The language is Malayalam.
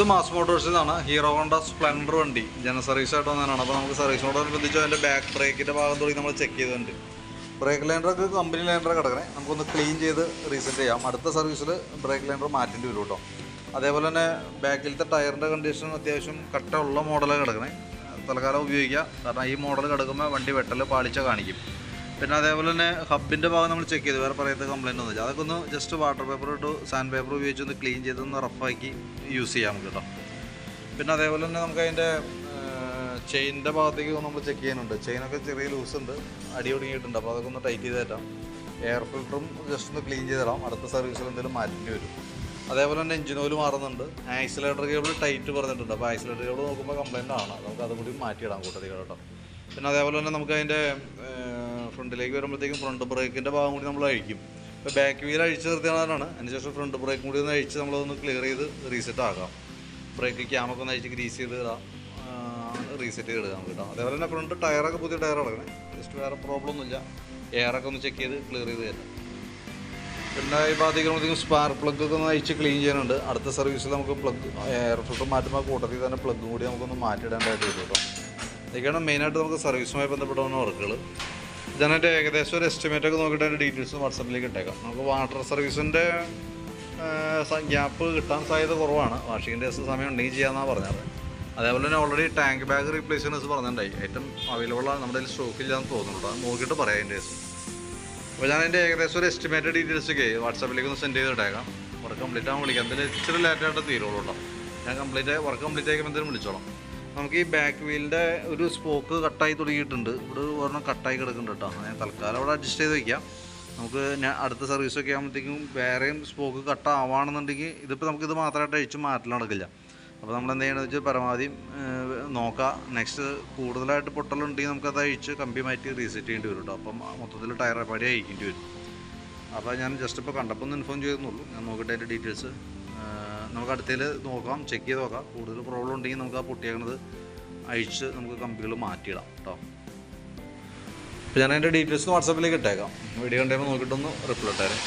ഇത് മാസ് മോട്ടോഴ്സിൽ നിന്നാണ് ഹീറോ ഹോണ്ട സ്പ്ലെൻഡർ വണ്ടി. ജന സർവീസ് ആയിട്ട് വന്നതാണ്. അപ്പോൾ നമുക്ക് സർവീസിനോടനുബന്ധിച്ച് അതിന്റെ ബാക്ക് ബ്രേക്കിന്റെ ഭാഗം തുടങ്ങി നമ്മൾ ചെക്ക് ചെയ്തിട്ടുണ്ട്. ബ്രേക്ക് ലൈൻഡറൊക്കെ കമ്പനി ലൈൻഡർ കിടക്കണേ. നമുക്കൊന്ന് ക്ലീൻ ചെയ്ത് റീസെറ്റ് ചെയ്യാം. അടുത്ത സർവീസിൽ ബ്രേക്ക് ലൈൻഡർ മാറ്റേണ്ടി വരും കേട്ടോ അതേപോലെ തന്നെ ബാക്കിലത്തെ ടയറിന്റെ കണ്ടീഷൻ അത്യാവശ്യം കട്ട ഉള്ള മോഡലാണ് കിടക്കണേ. തൽക്കാലം ഉപയോഗിക്കുക കാരണം ഈ മോഡൽ കിടക്കുമ്പോൾ വണ്ടി വെട്ടൽ പാളിച്ച കാണിക്കും. പിന്നെ അതേപോലെ തന്നെ ഹബിന്റെ ഭാഗം നമ്മൾ ചെക്ക് ചെയ്ത്. വേറെ പറയത്തെ കംപ്ലയിന്റ് ഒന്നും ഇല്ല അതൊക്കെ ഒന്ന് ജസ്റ്റ് വാട്ടർ പേപ്പർ ഇട്ട് സാൻഡ് പേപ്പർ ഉപയോഗിച്ച് ഒന്ന് ക്ലീൻ ചെയ്ത് ഒന്ന് റഫാക്കി യൂസ് ചെയ്യാം നമുക്ക് കേട്ടോ പിന്നെ അതേപോലെ തന്നെ നമുക്ക് അതിന്റെ ചെയിനിന്റെ ഭാഗത്തേക്ക് നമ്മൾ ചെക്ക് ചെയ്യാനുണ്ട് ചെയിനൊക്കെ ചെറിയ ലൂസ് ഉണ്ട്. അടി ഒടുങ്ങിയിട്ടുണ്ട്. അപ്പോൾ അതൊക്കെ ഒന്ന് ടൈറ്റ് ചെയ്ത് തരാം. എയർ ഫിൽറ്ററും ജസ്റ്റ് ഒന്ന് ക്ലീൻ ചെയ്ത് തരാം. അടുത്ത സർവീസിൽ എന്തെങ്കിലും മാറ്റേണ്ടി വരും. അതേപോലെ തന്നെ എഞ്ചിൻ ഓയിൽ മാറുന്നുണ്ട്. ആക്സിലേറ്റർ കേബിൾ ടൈറ്റ് പറഞ്ഞിട്ടുണ്ട്. അപ്പോൾ ആക്സിലേറ്റർ കേബിൾ നോക്കുമ്പോൾ കംപ്ലൈന്റ് ആണ്. നമുക്ക് അതുകൂടി മാറ്റിയിടാം കൂട്ടത്തിൽ കേട്ടോ. പിന്നെ അതേപോലെ തന്നെ നമുക്ക് അതിന്റെ ഫ്രണ്ടിലേക്ക് വരുമ്പോഴത്തേക്കും ഫ്രണ്ട് ബ്രേക്കിന്റെ ഭാഗം കൂടി നമ്മൾ അഴിക്കും. ഇപ്പോൾ ബാക്ക് വീൽ അഴിച്ച് നിർത്തിയതാണ് അതിനുശേഷം ഫ്രണ്ട് ബ്രേക്കും കൂടി ഒന്ന് അഴിച്ച് നമ്മളതൊന്ന് ക്ലിയർ ചെയ്ത് റീസെറ്റ് ആക്കാം. ബ്രേക്ക് ക്യാമൊക്കെ ഒന്ന് അഴിച്ച് ഗ്രീസ് ചെയ്ത് റീസെറ്റ് ചെയ്ത് ഇടാം കേട്ടോ. അതേപോലെ തന്നെ ഫ്രണ്ട് ടയറൊക്കെ പുതിയ അടക്കണേ ജസ്റ്റ് വേറെ പ്രോബ്ലം ഒന്നുമില്ല. എയറൊക്കെ ഒന്ന് ചെക്ക് ചെയ്ത് ക്ലിയർ ചെയ്ത് തരാം പിന്നെ ഈ ബാധിക്കുമ്പോഴത്തേക്കും സ്പാർക്ക് പ്ലഗ് ഒക്കെ ഒന്ന് അഴിച്ച് ക്ലീൻ ചെയ്യാനുണ്ട്. അടുത്ത സർവീസിൽ നമുക്ക് പ്ലഗ് എയർ ഫിൽറ്റർ മാറ്റുമ്പോൾ കൂട്ടത്തിൽ തന്നെ പ്ലഗും കൂടി നമുക്കൊന്ന് മാറ്റിയിടേണ്ടതായിട്ട് വരും കേട്ടോ. ഇതൊക്കെയാണ് മെയിനായിട്ട് നമുക്ക് സർവീസുമായി ബന്ധപ്പെട്ട വർക്കുകൾ ഇതിന്റെ ഏകദേശം ഒരു എസ്റ്റിമേറ്റ് ഒക്കെ നോക്കിയിട്ട് അതിന്റെ ഡീറ്റെയിൽസ് വാട്സപ്പിലേക്ക് ഇട്ടേക്കാം. നമുക്ക് വാട്ടർ സർവീസിന്റെ ഗ്യാപ്പ് കിട്ടാൻ സാധ്യത കുറവാണ്. വാഷിങ്ങിന്റെ സമയം ഉണ്ടെങ്കിൽ ചെയ്യാമെന്നാണ് പറഞ്ഞത്. അതേപോലെ തന്നെ ഓൾറെഡി ടാങ്ക് ബാഗ് റീപ്ലേസ് ചെയ്യുന്ന പറഞ്ഞിട്ടുണ്ടായി. ഐറ്റം അവൈലബിൾ ആണ്. നമ്മുടെ കയ്യിൽ സ്റ്റോക്ക് ഇല്ലാന്ന് തോന്നുന്നുണ്ട് അത് നോക്കിയിട്ട് പറയാം അതിന്റെ ദിവസം. അപ്പോൾ ഞാൻ അതിന്റെ ഏകദേശം ഒരു എസ്റ്റിമേറ്റഡ് ഡീറ്റെയിൽസ് ഒക്കെ വാട്സാപ്പിലേക്ക് ഒന്ന് സെൻഡ് ചെയ്തിട്ടേക്കാം വർക്ക് കംപ്ലീറ്റ് ആകാൻ വിളിക്കാം. എന്തായാലും ഇച്ചിരി ലേറ്റായിട്ട് തീരുള്ളൂ കേട്ടോ. ഞാൻ കംപ്ലീറ്റ് വർക്ക് കംപ്ലീറ്റ് ആക്കുമ്പോൾ എന്തെങ്കിലും വിളിച്ചോളാം. നമുക്ക് ഈ ബാക്ക് വീലിന്റെ ഒരു സ്പോക്ക് കട്ടായി തുടങ്ങിയിട്ടുണ്ട്. ഇവിടെ ഒരെണ്ണം കട്ടായി കിടക്കുന്നുണ്ട് കേട്ടോ ഞാൻ തൽക്കാലം അവിടെ അഡ്ജസ്റ്റ് ചെയ്ത് വയ്ക്കാം നമുക്ക് ഞാൻ അടുത്ത സർവീസ് ഒക്കെ ആകുമ്പോഴത്തേക്കും വേറെയും സ്പോക്ക് കട്ട ആവുകയാണെന്നുണ്ടെങ്കിൽ ഇതിപ്പോൾ ഇത് മാത്രമായിട്ട് അഴിച്ച് മാറ്റൽ നടക്കില്ല. അപ്പോൾ നമ്മൾ എന്ത് ചെയ്യണമെന്ന് വെച്ചാൽ പരമാവധി നോക്കാം. നെക്സ്റ്റ് കൂടുതലായിട്ട് പൊട്ടലുണ്ടെങ്കിൽ നമുക്കത് അഴിച്ച് കമ്പി മാറ്റി റീസെറ്റ് ചെയ്യേണ്ടി വരും കേട്ടോ അപ്പം മൊത്തത്തിൽ ടയർ പരിപാടി അയക്കേണ്ടി വരും. അപ്പോൾ ഞാൻ ജസ്റ്റ് ഇപ്പോൾ കണ്ടപ്പോൾ ഒന്ന് ഇൻഫോം ചെയ്തെന്നുള്ളൂ ഞാൻ നോക്കിയിട്ട് അതിന്റെ ഡീറ്റെയിൽസ് നമുക്ക് അടുത്തതിൽ നോക്കാം ചെക്ക് ചെയ്ത് നോക്കാം. കൂടുതൽ പ്രോബ്ലം ഉണ്ടെങ്കിൽ നമുക്ക് ആ പൊട്ടിയേക്കണത് അഴിച്ച് നമുക്ക് കമ്പികൾ മാറ്റിയിടാം കേട്ടോ അപ്പോൾ ഞാൻ അതിന്റെ ഡീറ്റെയിൽസ് വാട്സാപ്പിലേക്ക് ഇട്ടേക്കാം. വീഡിയോ കണ്ടപ്പോൾ നോക്കിയിട്ടൊന്ന് റിപ്ലൈ ഇട്ടേരെ.